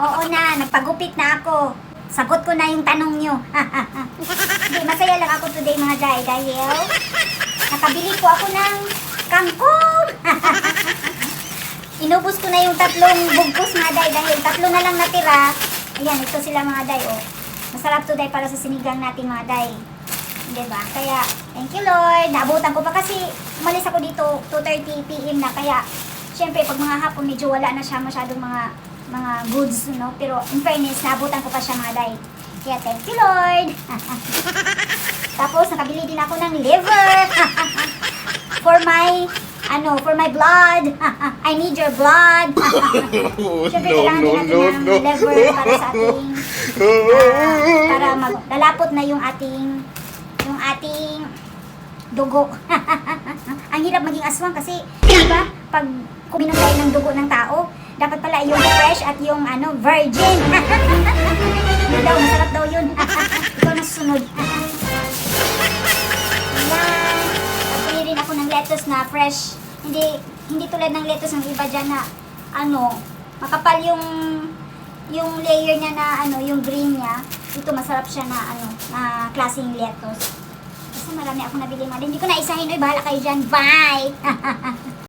Oo na, nagpagupit na ako. Sagot ko na yung tanong nyo. Hindi, masaya lang ako today mga day dahil nakabili ko ako ng kangkong. Inubos ko na yung tatlong bugkos mga day dahil tatlo na lang natira. Ayan, ito sila mga day. Oh. Masarap to day para sa sinigang natin mga day. Diba? Kaya, thank you Lord. Naabutan ko pa kasi umalis ako dito 2.30 p.m. na. Kaya, syempre, pag mga hapon, medyo wala na siya masyadong mga mga goods, no? Pero, in fairness, naabutan ko pa siya mga day. Kaya, thank you Lord. Tapos, nakabili din ako ng liver. for my, ano, for my blood. I need your blood. Syempre, no, kailangan no, din natin no, ng no. liver para sa ating Ah, para mag lalapot na yung ating yung ating dugo. Ang hirap maging aswang kasi, di ba, pag kuminom tayo ng dugo ng tao, dapat pala yung fresh at yung ano, virgin. yun daw, masarap daw yun. Ikaw na susunod. Ayan. Pagpili rin ako ng lettuce na fresh. Hindi hindi tulad ng lettuce ng iba dyan na ano, makapal yung yung layer niya na ano, yung green niya, ito masarap siya na ano, na klaseng lettuce. Kasi marami ako nabili mga Hindi ko na isahin, oy, bahala kayo dyan. Bye!